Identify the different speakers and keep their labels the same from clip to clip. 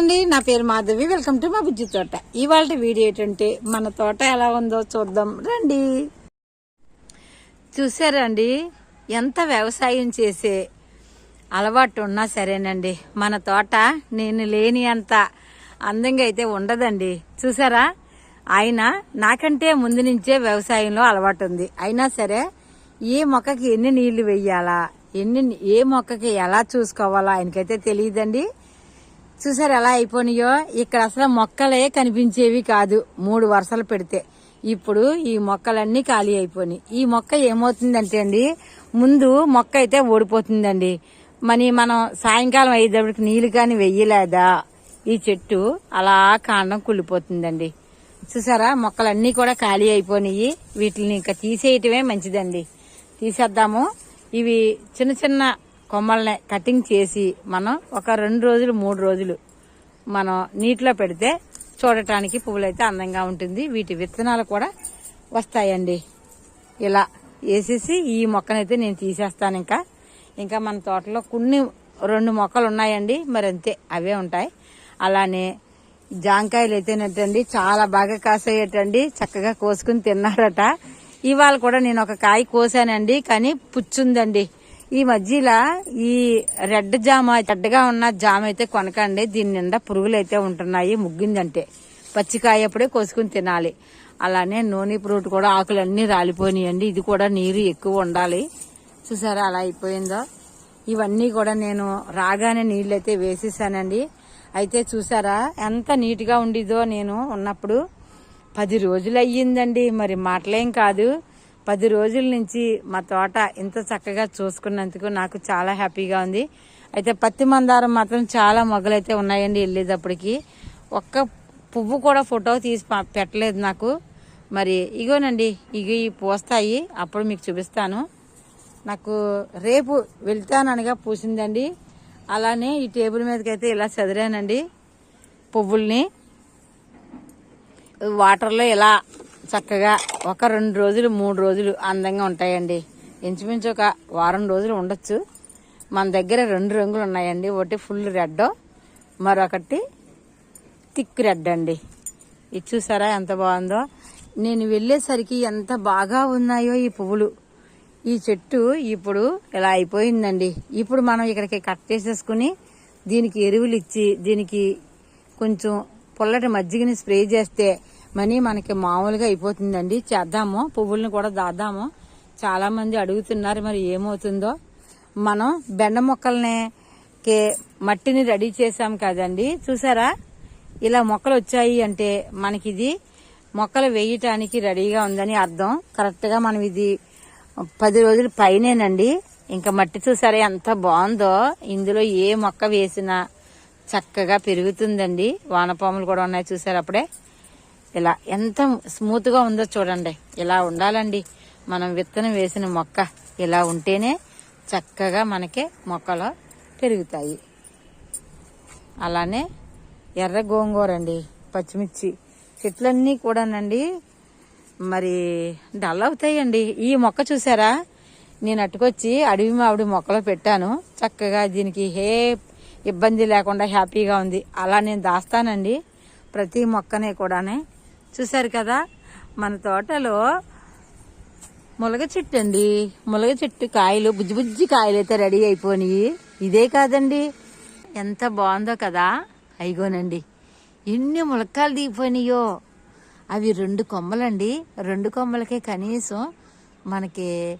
Speaker 1: అండి నా పేరు మాధవి. వెల్కమ్ టు మా బుజ్జి తోట. ఇవాళ వీడియో ఏంటంటే మన తోట ఎలా ఉందో చూద్దాం. రండి. చూసారండి ఎంత వ్యవసాయం చేసే అలవాటు ఉన్నా సరేనండి. మన తోట నేను లేని అంత అందంగా అయితే ఉండదండి. చూసారా? ఆయన నాకంటే ముందు నుంచే వ్యవసాయంలో అలవాటు ఉంది. అయినా సరే ఏ మొక్కకి ఎన్ని నీళ్ళు వెయ్యాలా ఎన్ని ఏ మొక్కకి ఎలా చూసుకోవాలా ఆయనకైతే తెలియదండి. చూసారు ఎలా అయిపోయినాయో? ఇక్కడ అసలు మొక్కలే కనిపించేవి కాదు. మూడు వరుసలు పెడితే. ఇప్పుడు ఈ మొక్కలన్నీ ఖాళీ అయిపోయినాయి. ఈ మొక్క ఏమవుతుందంటే అండి ముందు మొక్క అయితే ఓడిపోతుందండి మరి మనం సాయంకాలం అయ్యేటప్పటికి నీళ్ళు కానీ వెయ్యలేదా? ఈ చెట్టు అలా కాండం కుళ్ళిపోతుందండి. చూసారా? మొక్కలన్నీ కూడా ఖాళీ అయిపోయినాయి. వీటిని ఇంకా తీసేయటమే మంచిదండి. తీసేద్దాము. ఇవి చిన్న చిన్న కొమ్మల్ని కటింగ్ చేసి మనం ఒక రెండు రోజులు మూడు రోజులు మనం నీటిలో పెడితే చూడటానికి పువ్వులైతే అందంగా ఉంటుంది. వీటి విత్తనాలు కూడా వస్తాయండి. ఇలా వేసేసి ఈ మొక్కనైతే నేను తీసేస్తాను ఇంకా. ఇంకా మన తోటలో కొన్ని రెండు మొక్కలు ఉన్నాయండి. మరి అంతే అవే ఉంటాయి. అలానే జాంకాయలు అయితేనేటండి చాలా బాగా కాసాయటండి. చక్కగా కోసుకుని తిన్నారట. ఇవాళ కూడా నేను ఒక కాయ కోసానండి కానీ పుచ్చుందండి. ఈ మధ్యలో ఈ రెడ్ జామ రెడ్గా ఉన్న జామ అయితే కొనకండి. దీని నిండా పురుగులు అయితే ఉంటున్నాయి ముగ్గిందంటే. పచ్చికాయ అప్పుడే కోసుకుని తినాలి. అలానే నూనె ఫ్రూట్ కూడా ఆకులన్నీ రాలిపోయినాయండి. ఇది కూడా నీరు ఎక్కువ ఉండాలి. చూసారా అలా అయిపోయిందో. ఇవన్నీ కూడా నేను రాగానే నీళ్ళు అయితే వేసేసానండి. అయితే చూసారా ఎంత నీట్గా ఉండిదో నేను ఉన్నప్పుడు. పది రోజులు అయ్యిందండి మరి మాటలేం కాదు. పది రోజుల నుంచి మా తోట ఇంత చక్కగా చూసుకున్నందుకు నాకు చాలా హ్యాపీగా ఉంది. అయితే పత్తి మందారం మాత్రం చాలా మొగ్గలైతే ఉన్నాయండి వెళ్ళేటప్పటికి. ఒక్క పువ్వు కూడా ఫోటో తీసి పెట్టలేదు నాకు. మరి ఇగోనండి ఇగో ఈ పూస్తాయి. అప్పుడు మీకు చూపిస్తాను. నాకు రేపు వెళ్తాననగా పూసిందండి. అలానే ఈ టేబుల్ మీదకి అయితే ఇలా చదిరానండి పువ్వుల్ని. వాటర్లో ఇలా చక్కగా ఒక రెండు రోజులు మూడు రోజులు అందంగా ఉంటాయండి. ఇంచుమించు ఒక వారం రోజులు ఉండొచ్చు. మన దగ్గర రెండు రంగులు ఉన్నాయండి. ఒకటి ఫుల్ రెడ్ మరొకటి థిక్ రెడ్ అండి. ఇది చూసారా ఎంత బాగుందో? నేను వెళ్ళేసరికి ఎంత బాగా ఉన్నాయో ఈ పువ్వులు. ఈ చెట్టు ఇప్పుడు ఇలా అయిపోయిందండి. ఇప్పుడు మనం ఇక్కడికి కట్ చేసేసుకుని దీనికి ఎరువులు ఇచ్చి దీనికి కొంచెం పుల్లటి మజ్జిగని స్ప్రే చేస్తే మనీ మనకి మామూలుగా అయిపోతుందండి. చేద్దాము. పువ్వుల్ని కూడా దాద్దాము. చాలా మంది అడుగుతున్నారు మరి ఏమవుతుందో. మనం బెండ మొక్కల్ని కే మట్టిని రెడీ చేసాం కదండి. చూసారా? ఇలా మొక్కలు వచ్చాయి అంటే మనకి ఇది మొక్కలు వేయటానికి రెడీగా ఉందని అర్థం. కరెక్ట్గా మనం ఇది పది రోజుల పైనేనండి. ఇంకా మట్టి చూసారా ఎంత బాగుందో. ఇందులో ఏ మొక్క వేసినా చక్కగా పెరుగుతుందండి. వానపాములు కూడా ఉన్నాయి చూసారు అప్పుడే. ఇలా ఎంత స్మూత్గా ఉందో చూడండి. ఇలా ఉండాలండి. మనం విత్తనం వేసిన మొక్క ఇలా ఉంటేనే చక్కగా మనకి మొక్కలు పెరుగుతాయి. అలానే ఎర్ర గోంగూర అండి పచ్చిమిర్చి చెట్లన్నీ కూడానండి. మరి డల్ అవుతాయండి. ఈ మొక్క చూసారా? నేను అట్టుకొచ్చి అడవి మామిడి మొక్కలో పెట్టాను. చక్కగా దీనికి ఏ ఇబ్బంది లేకుండా హ్యాపీగా ఉంది. అలా నేను దాస్తానండి. ప్రతి మొక్కనే కూడానే చూసారు కదా? మన తోటలో ములగ చెట్టు అండి ములగ చెట్టు కాయలు బుజ్జి బుజ్జి కాయలు అయితే రెడీ అయిపోయినాయి ఇదే కాదండి. ఎంత బాగుందో కదా? అయిగోనండి. ఎన్ని ములక్కాయలు దిగిపోయినాయో. అవి రెండు కొమ్మలండి. రెండు కొమ్మలకే కనీసం మనకి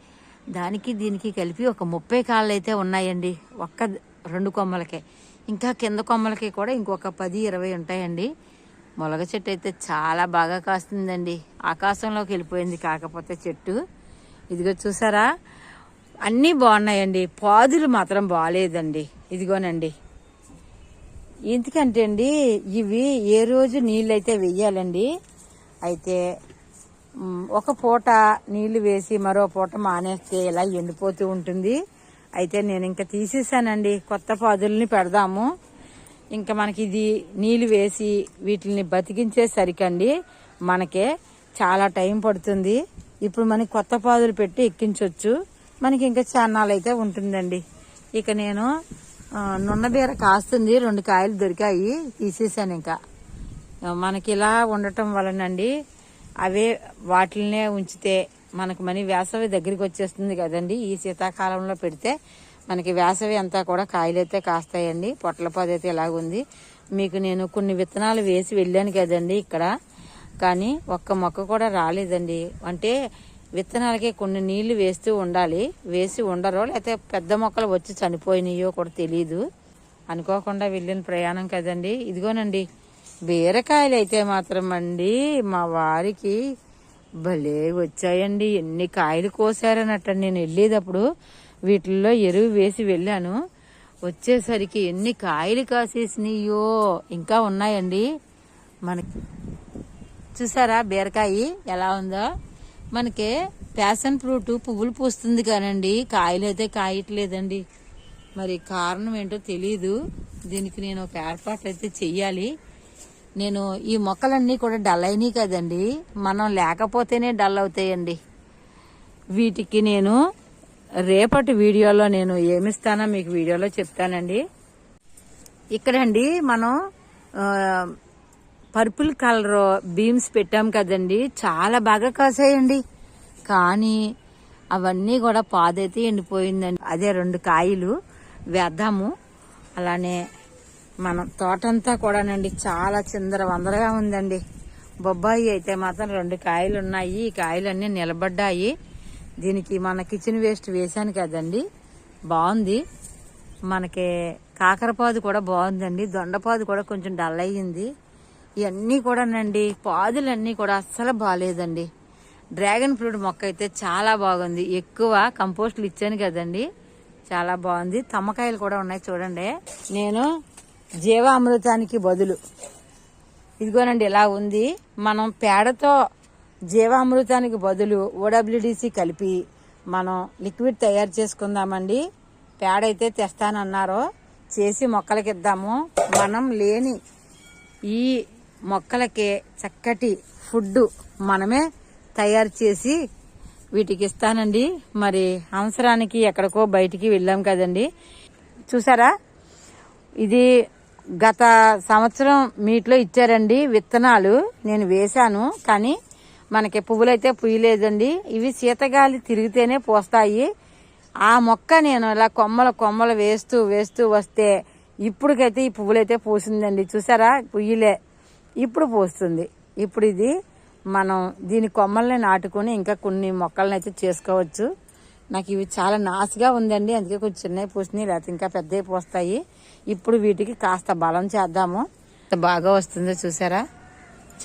Speaker 1: దానికి దీనికి కలిపి ఒక ముప్పై కాళ్ళు అయితే ఉన్నాయండి. ఒక్క రెండు కొమ్మలకే. ఇంకా కింద కొమ్మలకి కూడా ఇంకొక పది ఇరవై ఉంటాయండి. మొలగ చెట్టు అయితే చాలా బాగా కాస్తుందండి. ఆకాశంలోకి వెళ్ళిపోయింది కాకపోతే చెట్టు. ఇదిగో చూసారా? అన్నీ బాగున్నాయండి. పాదులు మాత్రం బాగాలేదండి ఇదిగోనండి. ఎందుకంటే అండి ఇవి ఏ రోజు నీళ్ళు అయితే వెయ్యాలండి అయితే ఒక పూట నీళ్ళు వేసి మరో పూట మానేస్తే ఇలా ఎండిపోతూ ఉంటుంది. అయితే నేను ఇంకా తీసేసానండి. కొత్త పాదుల్ని పెడదాము. ఇంకా మనకి ఇది నీళ్ళు వేసి వీటిని బతికించేసరికండి మనకే చాలా టైం పడుతుంది. ఇప్పుడు మనకి కొత్త పాదులు పెట్టి ఎక్కించవచ్చు మనకి ఇంకా చాన్నాళ్ళు అయితే ఉంటుందండి. ఇక నేను నున్నబీర నున్న బీర కాస్తుంది రెండు కాయలు దొరికాయి తీసేసాను ఇంకా. మనకి ఇలా ఉండటం వలనండి అవే వాటిల్నే ఉంచితే మనకు మనీ వేసవి దగ్గరికి వచ్చేస్తుంది కదండి. ఈ శీతాకాలంలో పెడితే మనకి వేసవి అంతా కూడా కాయలైతే కాస్తాయండి. పొట్లపాది అయితే ఇలాగుంది. మీకు నేను కొన్ని విత్తనాలు వేసి వెళ్ళాను కదండి ఇక్కడ. కానీ ఒక్క మొక్క కూడా రాలేదండి. అంటే విత్తనాలకి కొన్ని నీళ్ళు వేస్తూ ఉండాలి. వేసి ఉండరో లేకపోతే పెద్ద మొక్కలు వచ్చి చనిపోయినాయో కూడా తెలియదు అనుకోకుండా వెళ్ళిన ప్రయాణం కదండి. ఇదిగోనండి బీరకాయలు అయితే మాత్రం అండి మా వారికి భలే వచ్చాయండి. ఎన్ని కాయలు కోసారనట్టండి నేను వెళ్ళేటప్పుడు వీటిల్లో ఎరువు వేసి వెళ్ళాను. వచ్చేసరికి ఎన్ని కాయలు కాసేసినాయో ఇంకా ఉన్నాయండి. మనకి చూసారా బీరకాయ ఎలా ఉందో? మనకి ప్యాషన్ ఫ్రూట్ పువ్వులు పూస్తుంది కానండి. కాయలు అయితే కాయట్లేదండి. మరి కారణం ఏంటో తెలీదు. దీనికి నేను ఒక ఏర్పాట్లు అయితే చెయ్యాలి. నేను ఈ మొక్కలన్నీ కూడా డల్ అయినాయి కదండి. మనం లేకపోతేనే డల్ అవుతాయండి. వీటికి నేను రేపటి వీడియోలో నేను ఏమిస్తానో మీకు వీడియోలో చెప్తానండి. ఇక్కడండి మనం పర్పుల్ కలర్ బీమ్స్ పెట్టాం కదండి. చాలా బాగా కాసాయండి. కానీ అవన్నీ కూడా పాదైతే ఎండిపోయిందండి. అదే రెండు కాయలు వేద్దాము. అలానే మనం తోటంతా కూడానండి చాలా చిందర వందరగా ఉందండి. బొబ్బాయి అయితే మాత్రం రెండు కాయలు ఉన్నాయి ఈ కాయలన్నీ నిలబడ్డాయి. దీనికి మన కిచెన్ వేస్ట్ వేసాను కదండి. బాగుంది. మనకి కాకరపాదు కూడా బాగుందండి. దొండపాదు కూడా కొంచెం డల్ అయ్యింది. ఇవన్నీ కూడానండి పాదులన్నీ కూడా అస్సలు బాగాలేదండి డ్రాగన్ ఫ్రూట్ మొక్క అయితే చాలా బాగుంది. ఎక్కువ కంపోస్ట్లు ఇచ్చాను కదండి. చాలా బాగుంది. తమ్మకాయలు కూడా ఉన్నాయి చూడండి. నేను జీవామృతానికి బదులు. ఇదిగోనండి ఇలా ఉంది. మనం పేడతో జీవామృతానికి బదులు ఓడబ్ల్యూడిసి కలిపి మనం లిక్విడ్ తయారు చేసుకుందామండి. పేడ అయితే తెస్తానన్నారో. చేసి మొక్కలకి ఇద్దాము మనం లేని ఈ మొక్కలకి చక్కటి ఫుడ్ మనమే తయారు చేసి వీటికి ఇస్తానండి మరి అవసరానికి ఎక్కడికో బయటికి వెళ్ళాం కదండి. చూసారా? ఇది గత సంవత్సరం మీట్లో ఇచ్చారండి విత్తనాలు. నేను వేశాను. కానీ మనకి పువ్వులైతే పుయ్యలేదండి. ఇవి శీతగాలి తిరిగితేనే పోస్తాయి. ఆ మొక్క నేను ఇలా కొమ్మలు కొమ్మలు వేస్తూ వేస్తూ వస్తే ఇప్పటికైతే ఈ పువ్వులైతే పూసిందండి. చూసారా? పుయ్యలే. ఇప్పుడు పూస్తుంది. ఇప్పుడు ఇది మనం దీని కొమ్మల్ని నాటుకొని ఇంకా కొన్ని మొక్కలను అయితే చేసుకోవచ్చు. నాకు ఇవి చాలా నాసుగా ఉందండి. అందుకే కొంచెం చిన్నవి పూసినాయి లేకపోతే ఇంకా పెద్దవి పూస్తాయి. ఇప్పుడు వీటికి కాస్త బలం చేద్దాము. బాగా వస్తుందో చూసారా?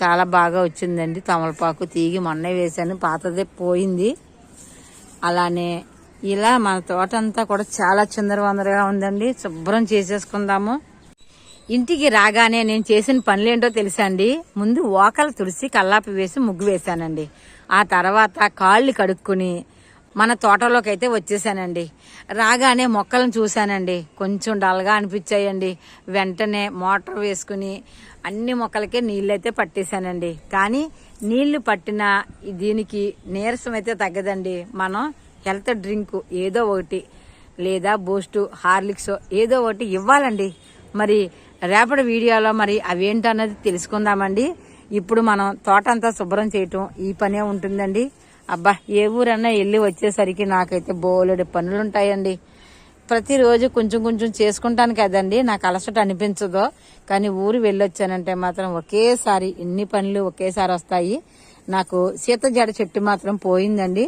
Speaker 1: చాలా బాగా వచ్చిందండి. తమలపాకు తీగి మొన్నే వేశాను. పాతదే పోయింది. అలానే ఇలా మన తోట అంతా కూడా చాలా చిందరవందరగా ఉందండి. శుభ్రం చేసేసుకుందాము. ఇంటికి రాగానే నేను చేసిన పనులేంటో తెలుసా అండి? ముందు ఓకలు తుడిసి కల్లాపి వేసి ముగ్గు వేశానండి. ఆ తర్వాత కాళ్ళు కడుక్కుని మన తోటలోకి అయితే వచ్చేసానండి. రాగానే మొక్కలను చూశానండి. కొంచెం డల్గా అనిపించాయండి. వెంటనే మోటార్ వేసుకుని అన్ని మొక్కలకే నీళ్ళైతే పట్టేశానండి. కానీ నీళ్ళు పట్టిన దీనికి నీరసం అయితే తగ్గదండి. మనం హెల్త్ డ్రింక్ ఏదో ఒకటి లేదా బూస్టు హార్లిక్స్ ఏదో ఒకటి ఇవ్వాలండి. మరి రేపటి వీడియోలో మరి అవేంటన్నది తెలుసుకుందామండి. ఇప్పుడు మనం తోట అంతా శుభ్రం చేయటం ఈ పనే ఉంటుందండి. అబ్బా ఏ ఊరన్నా వెళ్ళి వచ్చేసరికి నాకైతే బోలెడు పనులు ఉంటాయండి ప్రతిరోజు కొంచెం కొంచెం చేసుకుంటాను కదండి నాకు అలసట అనిపించదు. కానీ ఊరు వెళ్ళొచ్చానంటే మాత్రం ఒకేసారి ఎన్ని పనులు ఒకేసారి వస్తాయి. నాకు సీత జడ చెట్టు మాత్రం పోయిందండి.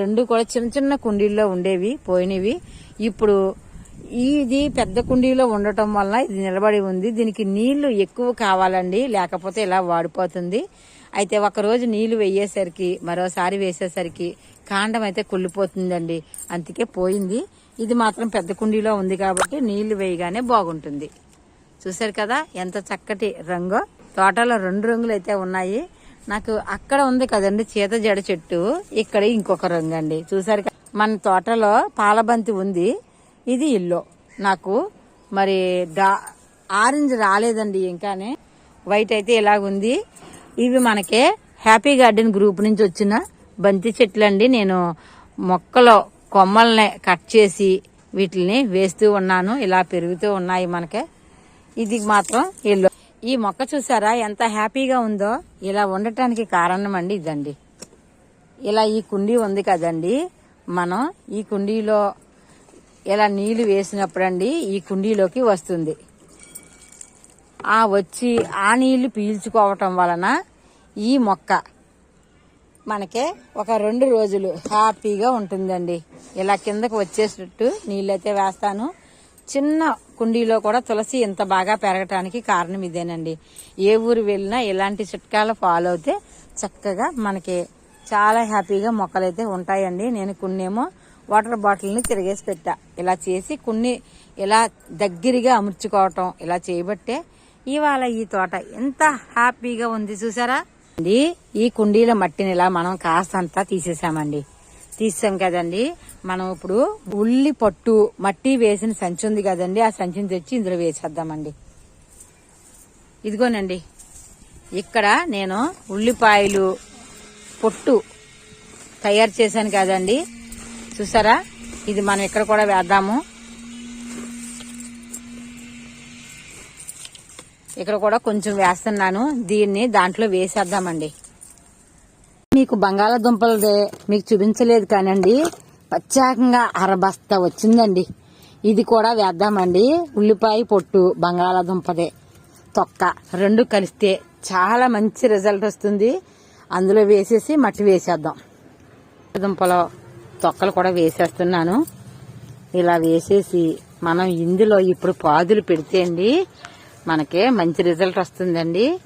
Speaker 1: రెండు కూడా చిన్న చిన్న కుండీల్లో ఉండేవి పోయినవి. ఇప్పుడు ఇది పెద్ద కుండీలో ఉండటం వల్ల ఇది నిలబడి ఉంది. దీనికి నీళ్ళు ఎక్కువ కావాలండి లేకపోతే ఇలా వాడిపోతుంది. అయితే ఒక రోజు నీళ్ళు వేయేసరికి మరోసారి వేసేసరికి కాండం అయితే కుళ్ళిపోతుందండి. అందుకే పోయింది. ఇది మాత్రం పెద్ద కుండీలో ఉంది కాబట్టి నీళ్ళు వేయగానే బాగుంటుంది. చూశారు కదా ఎంత చక్కటి రంగు. తోటలో రెండు రంగులు అయితే ఉన్నాయి. నాకు అక్కడ ఉంది కదండి చీత జడ చెట్టు. ఇక్కడ ఇంకొక రంగు అండి చూసారు కదా మన తోటలో పాలబంతి ఉంది. ఇది ఇల్లు. నాకు మరి ఆరెంజ్ రాలేదండి ఇంకానే. వైట్ అయితే ఇలాగుంది. ఇవి మనకే హ్యాపీ గార్డెన్ గ్రూప్ నుంచి వచ్చిన బంతి చెట్లు అండి నేను మొక్కలో కొమ్మల్ని కట్ చేసి వీటిని వేస్తూ ఉన్నాను. ఇలా పెరుగుతూ ఉన్నాయి మనకి. ఇది మాత్రం ఎల్లో. ఈ మొక్క చూసారా ఎంత హ్యాపీగా ఉందో? ఇలా ఉండటానికి కారణం అండి ఇదండి. ఇలా ఈ కుండీ ఉంది కదండి. మనం ఈ కుండీలో ఇలా నీళ్ళు వేసినప్పుడండి ఈ కుండీలోకి వస్తుంది. ఆ వచ్చి ఆ నీళ్ళు పీల్చుకోవటం వలన ఈ మొక్క మనకే ఒక రెండు రోజులు హ్యాపీగా ఉంటుందండి. ఇలా కిందకు వచ్చేసినట్టు నీళ్ళైతే వేస్తాను. చిన్న కుండీలో కూడా తులసి ఇంత బాగా పెరగటానికి కారణం ఇదేనండి. ఏ ఊరు వెళ్ళినా ఇలాంటి చిట్కాలు ఫాలో అయితే చక్కగా మనకి చాలా హ్యాపీగా మొక్కలైతే ఉంటాయండి. నేను కొన్నేమో వాటర్ బాటిల్ని తిరిగేసి పెట్టా. ఇలా చేసి కొన్ని ఇలా దగ్గరగా అమర్చుకోవటం ఇలా చేయబట్టే ఇవాళ ఈ తోట ఎంత హ్యాపీగా ఉంది చూసారా? ఈ కుండీల మట్టిని ఇలా మనం కాస్తంతా తీసేసామండి. తీసాం కదండి. మనం ఇప్పుడు ఉల్లి పట్టు మట్టి వేసిన సంచి ఉంది కదండి. ఆ సంచిని తెచ్చి ఇందులో వేసేద్దామండి. ఇదిగోనండి. ఇక్కడ నేను ఉల్లిపాయలు పొట్టు తయారు చేశాను కదండి. చూసారా? ఇది మనం ఇక్కడ కూడా వేద్దాము. ఇక్కడ కూడా కొంచెం వేస్తున్నాను. దీన్ని దాంట్లో వేసేద్దామండి. మీకు బంగాళాదుంపలదే మీకు చూపించలేదు కానండి. ప్రత్యేకంగా అరబస్తా వచ్చిందండి. ఇది కూడా వేద్దామండి. ఉల్లిపాయ పొట్టు బంగాళాదుంపదే. తొక్క రెండు కలిస్తే చాలా మంచి రిజల్ట్ వస్తుంది. అందులో వేసేసి మట్టి వేసేద్దాం. దుంపలో తొక్కలు కూడా వేసేస్తున్నాను. ఇలా వేసేసి మనం ఇందులో ఇప్పుడు పాదులు పెడితే అండి మనకి మంచి రిజల్ట్ వస్తుందండి.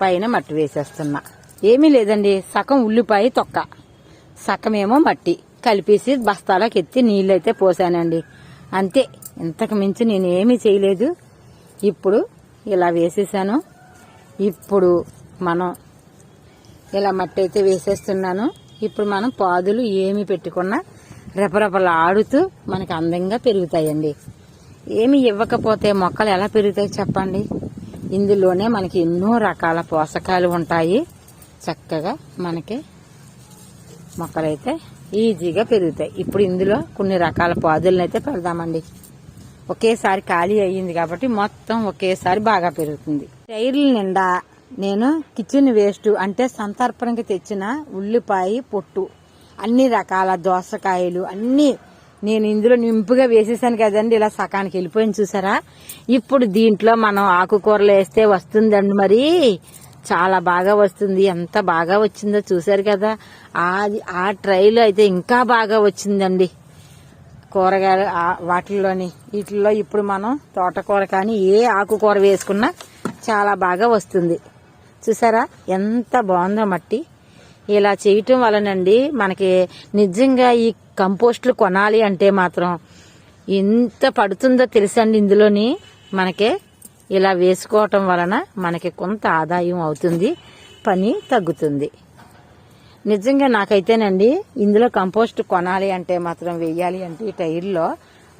Speaker 1: పైన మట్టి వేసేస్తున్నా. ఏమీ లేదండి. సగం ఉల్లిపాయ తొక్క. సగమేమో మట్టి. కలిపేసి బస్తాలకు ఎత్తి నీళ్ళైతే పోసానండి. అంతే. ఇంతకు మించి నేను ఏమీ చేయలేదు. ఇప్పుడు ఇలా వేసేసాను. ఇప్పుడు మనం ఇలా మట్టి అయితే వేసేస్తున్నాను. ఇప్పుడు మనం పాదులు ఏమి పెట్టుకున్నా రెపరెపలు ఆడుతూ మనకు అందంగా పెరుగుతాయండి. ఏమి ఇవ్వకపోతే మొక్కలు ఎలా పెరుగుతాయి చెప్పండి? ఇందులోనే మనకి ఎన్నో రకాల పోషకాలు ఉంటాయి. చక్కగా మనకి మొక్కలైతే ఈజీగా పెరుగుతాయి. ఇప్పుడు ఇందులో కొన్ని రకాల పాదులను అయితే పెడదామండి. ఒకేసారి ఖాళీ అయ్యింది కాబట్టి మొత్తం ఒకేసారి బాగా పెరుగుతుంది. టైర్ల నిండా నేను కిచెన్ వేస్ట్ అంటే సంతర్పణకి తెచ్చిన ఉల్లిపాయ పొట్టు అన్ని రకాల దోసకాయలు అన్నీ నేను ఇందులో నింపుగా వేసేసాను కదండి ఇలా సకానికి వెళ్ళిపోయింది చూసారా? ఇప్పుడు దీంట్లో మనం ఆకుకూరలు వేస్తే వస్తుందండి మరి. చాలా బాగా వస్తుంది. ఎంత బాగా వచ్చిందో చూసారు కదా. అది ఆ ట్రైలో అయితే ఇంకా బాగా వచ్చిందండి. కూరగాయలు వాటిల్లోని వీటిల్లో ఇప్పుడు మనం తోటకూర కానీ ఏ ఆకుకూర వేసుకున్నా చాలా బాగా వస్తుంది. చూసారా? ఎంత బాగుందో మట్టి. ఇలా చేయటం వలనండి మనకి నిజంగా ఈ కంపోస్టులు కొనాలి అంటే మాత్రం ఎంత పడుతుందో తెలుసండి ఇందులోని? మనకి ఇలా వేసుకోవటం వలన మనకి కొంత ఆదాయం అవుతుంది పని తగ్గుతుంది. నిజంగా నాకైతేనండి ఇందులో కంపోస్ట్ కొనాలి అంటే మాత్రం వెయ్యాలి అంటే ఈ టైర్లో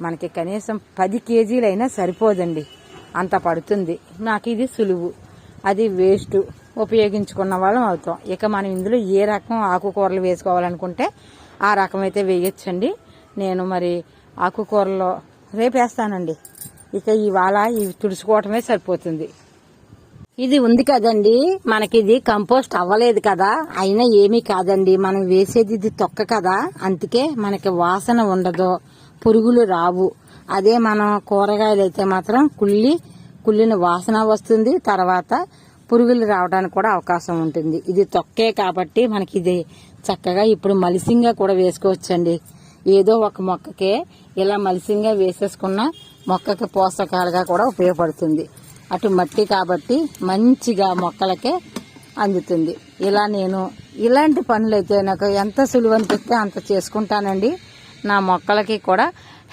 Speaker 1: మనకి కనీసం పది కేజీలైనా సరిపోదండి. అంత పడుతుంది. నాకు ఇది సులువు. అది వేస్ట్ ఉపయోగించుకున్న వాళ్ళం అవుతాం. ఇక మనం ఇందులో ఏ రకం ఆకుకూరలు వేసుకోవాలనుకుంటే ఆ రకం అయితే వేయొచ్చండి. నేను మరి ఆకుకూరలో రేపేస్తానండి. ఇక ఇవాళ ఇవి తుడుచుకోవటమే సరిపోతుంది. ఇది ఉంది కదండి. మనకి ఇది కంపోస్ట్ అవ్వలేదు కదా. అయినా ఏమీ కాదండి. మనం వేసేది ఇది తొక్క కదా. అందుకే మనకి వాసన ఉండదు. పురుగులు రావు. అదే మనం కూరగాయలు అయితే మాత్రం కుళ్ళి కుళ్ళిన వాసన వస్తుంది. తర్వాత పురుగులు రావడానికి కూడా అవకాశం ఉంటుంది. ఇది తొక్కే కాబట్టి మనకి ఇది చక్కగా ఇప్పుడు మలిసింగా కూడా వేసుకోవచ్చండి. ఏదో ఒక మొక్కకే ఇలా మలిసింగా వేసేసుకున్న మొక్కకి పోషకాలుగా కూడా ఉపయోగపడుతుంది. అటు మట్టి కాబట్టి మంచిగా మొక్కలకే అందుతుంది. ఇలా నేను ఇలాంటి పనులు అయితే నాకు ఎంత సులువు అనిపిస్తే అంత చేసుకుంటానండి. నా మొక్కలకి కూడా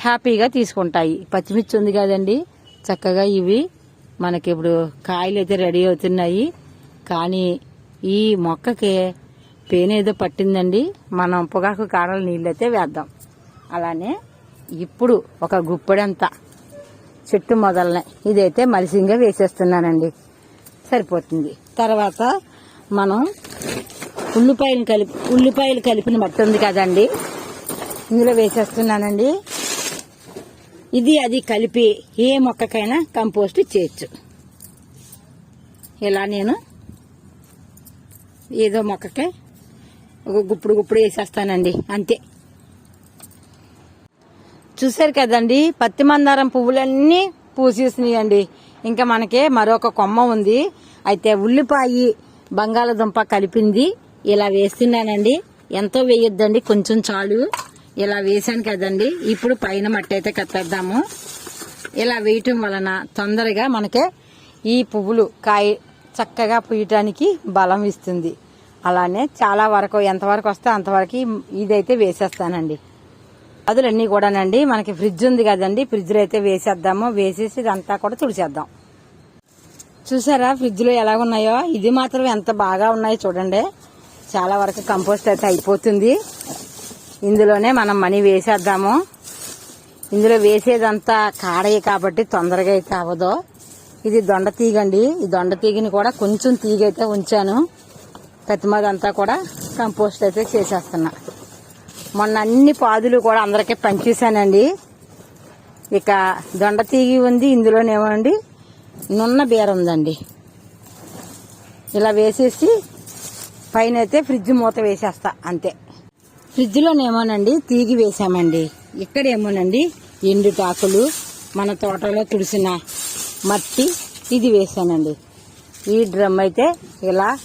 Speaker 1: హ్యాపీగా తీసుకుంటాయి. పచ్చిమిర్చి ఉంది కదండి. చక్కగా ఇవి మనకి ఇప్పుడు కాయలు అయితే రెడీ అవుతున్నాయి. కానీ ఈ మొక్కకి పేనేదో పట్టిందండి. మనం పొగాకు కాడల నీళ్ళు అయితే వేద్దాం. అలానే ఇప్పుడు ఒక గుప్పెడంతా చెట్టు మొదలనే ఇదైతే మలిసింగా వేసేస్తున్నానండి. సరిపోతుంది. తర్వాత మనం ఉల్లిపాయలు కలిపి ఉల్లిపాయలు కలిపిన మట్టి ఉంది కదండి. ఇందులో వేసేస్తున్నానండి. ఇది అది కలిపి ఏ మొక్కకైనా కంపోస్ట్ చేయొచ్చు. ఇలా నేను ఏదో మొక్కకే ఒక గుప్పుడు గుప్పుడు వేసేస్తానండి అంతే. చూశారు కదండి పత్తి మందారం పువ్వులన్నీ పూసేసినాయండి. ఇంకా మనకి మరొక కొమ్మ ఉంది. అయితే ఉల్లిపాయ బంగాళదుంప కలిపింది. ఇలా వేస్తున్నానండి. ఎంతో వేయొద్దండి కొంచెం చాలు. ఇలా వేసాను కదండి. ఇప్పుడు పైన మట్టి అయితే కట్టేద్దాము. ఇలా వేయటం వలన తొందరగా మనకి ఈ పువ్వులు కాయ చక్కగా పూయటానికి బలం ఇస్తుంది. అలానే చాలా వరకు ఎంతవరకు వస్తే అంతవరకు ఇదైతే వేసేస్తానండి. అదులన్నీ కూడానండి మనకి ఫ్రిడ్జ్ ఉంది కదండి ఫ్రిడ్జ్లో అయితే వేసేద్దాము. వేసేసి ఇదంతా కూడా తుడిచేద్దాం. చూసారా ఫ్రిడ్జ్లో ఎలా ఉన్నాయో? ఇది మాత్రం ఎంత బాగా ఉన్నాయో చూడండి. చాలా వరకు కంపోస్ట్ అయితే అయిపోతుంది. ఇందులోనే మనం మనీ వేసేద్దాము. ఇందులో వేసేదంతా కాడయ్య కాబట్టి తొందరగా అయితే అవ్వదు. ఇది దొండ తీగ అండి ఈ దొండ తీగని కూడా కొంచెం తీగ అయితే ఉంచాను. ప్రతిమదంతా కూడా కంపోస్ట్ అయితే చేసేస్తున్నా. మొన్న అన్ని పాదులు కూడా అందరికీ పంచేశానండి. ఇక దొండ తీగి ఉంది ఇందులోనేమండి నున్న బీర ఉందండి. ఇలా వేసేసి పైన అయితే ఫ్రిడ్జ్ మూత వేసేస్తా అంతే. ఫ్రిడ్జ్లోనేమోనండి తీగి వేసామండి. ఇక్కడేమోనండి ఎండుటాకులు మన తోటలో తుడిసిన మట్టి ఇది వేసానండి. ఈ డ్రమ్ అయితే ఇలా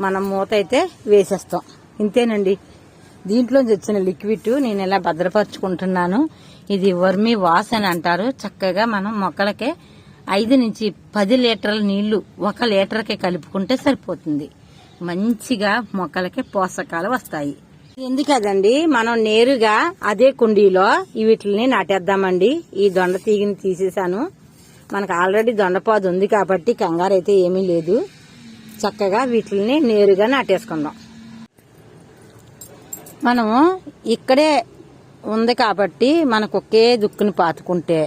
Speaker 1: మనం మూత అయితే వేసేస్తాం. ఇంతేనండి. దీంట్లోంచి వచ్చిన లిక్విడ్ నేను ఇలా భద్రపరుచుకుంటున్నాను. ఇది వర్మి వాస్ అని అంటారు. చక్కగా మనం మొక్కలకే ఐదు నుంచి పది లీటర్ల నీళ్ళు ఒక లీటర్కి కలుపుకుంటే సరిపోతుంది. మంచిగా మొక్కలకి పోషకాలు వస్తాయి. ఎందుకదండి? మనం నేరుగా అదే కుండీలో వీటిని నాటేద్దామండి. ఈ దొండ తీగిని తీసేసాను మనకు ఆల్రెడీ దొండపాదు ఉంది కాబట్టి కంగారు అయితే ఏమీ లేదు. చక్కగా వీటిని నేరుగా నాటేసుకుందాం. మనము ఇక్కడే ఉంది కాబట్టి మనకు ఒకే దుక్కుని పాతుకుంటే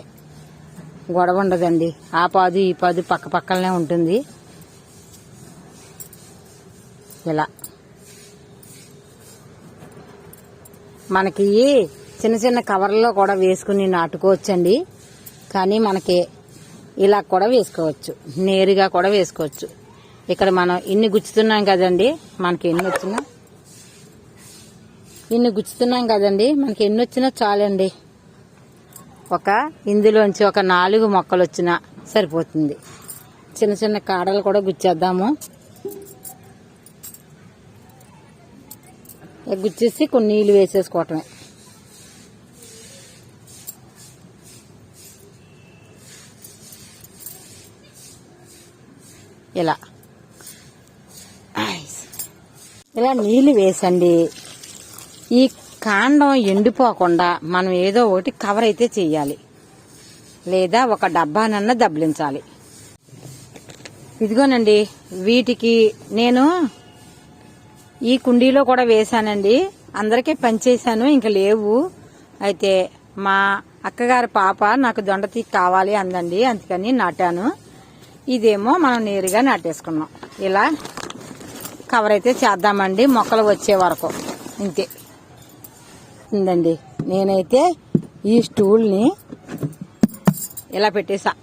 Speaker 1: గొడవ ఉండదండి. ఆ పాదు ఈ పాదు పక్క పక్కనే ఉంటుంది. ఇలా. మనకి చిన్న చిన్న కవర్లో కూడా వేసుకుని నాటుకోవచ్చండి. కానీ మనకి ఇలా కూడా వేసుకోవచ్చు. నేరుగా కూడా వేసుకోవచ్చు. ఇక్కడ మనం ఇన్ని గుచ్చుతున్నాం కదండి. మనకి ఎన్ని వచ్చినా? ఇన్ని గుచ్చుతున్నాం కదండి. మనకి ఎన్ని వచ్చినా చాలండి. ఒక ఇందులోంచి ఒక నాలుగు మొక్కలు వచ్చినా సరిపోతుంది. చిన్న చిన్న కాడలు కూడా గుచ్చేద్దాము. గుచ్చేసి కొన్ని నీళ్ళు వేసేసుకోవటమే. ఇలా. ఇలా నీళ్ళు వేసండి. ఈ కాండం ఎండిపోకుండా మనం ఏదో ఒకటి కవర్ అయితే చెయ్యాలి. లేదా ఒక డబ్బానన్నా దబ్బలించాలి. ఇదిగోనండి వీటికి నేను ఈ కుండీలో కూడా వేశానండి. అందరికీ పనిచేశాను ఇంకా లేవు. అయితే మా అక్కగారి పాప నాకు దొండ తీ కావాలి అందండి అందుకని నాటాను. ఇదేమో మనం నేరుగా నాటేసుకున్నాం. ఇలా కవర్ అయితే చేద్దామండి మొక్కలు వచ్చే వరకు. ఇంతే. ఉందండి. నేనైతే ఈ స్టూల్ని ఇలా పెట్టేసా.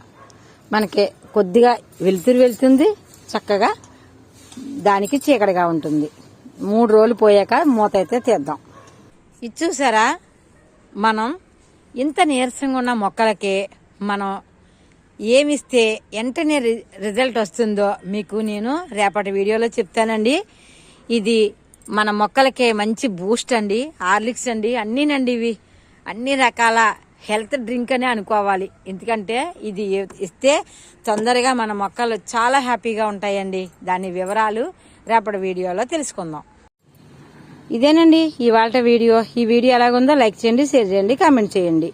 Speaker 1: మనకి కొద్దిగా వెలుతురు వెళ్తుంది చక్కగా దానికి చీకటిగా ఉంటుంది. మూడు రోజులు పోయాక మూత అయితే తీద్దాం. ఇది చూసారా? మనం ఇంత నీరసంగా ఉన్న మొక్కలకి మనం ఏమిస్తే వెంటనే రి- రిజల్ట్ వస్తుందో మీకు నేను రేపటి వీడియోలో చెప్తానండి. ఇది మన మొక్కలకే మంచి బూస్ట్ అండి హార్లిక్స్ అండి అన్నీనండి ఇవి. అన్ని రకాల హెల్త్ డ్రింక్ అనే అనుకోవాలి. ఎందుకంటే ఇది ఇస్తే తొందరగా మన మొక్కలు చాలా హ్యాపీగా ఉంటాయండి. దాని వివరాలు రేపటి వీడియోలో తెలుసుకుందాం. ఇదేనండి ఇవాళ వీడియో. ఈ వీడియో ఎలాగుందో లైక్ చేయండి షేర్ చేయండి కామెంట్ చేయండి.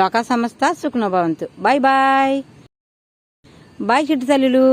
Speaker 1: లోకా సంస్థ సుఖ్నభవంతు బాయ్ బాయ్. బాయ్ చిట్టు తల్లులు.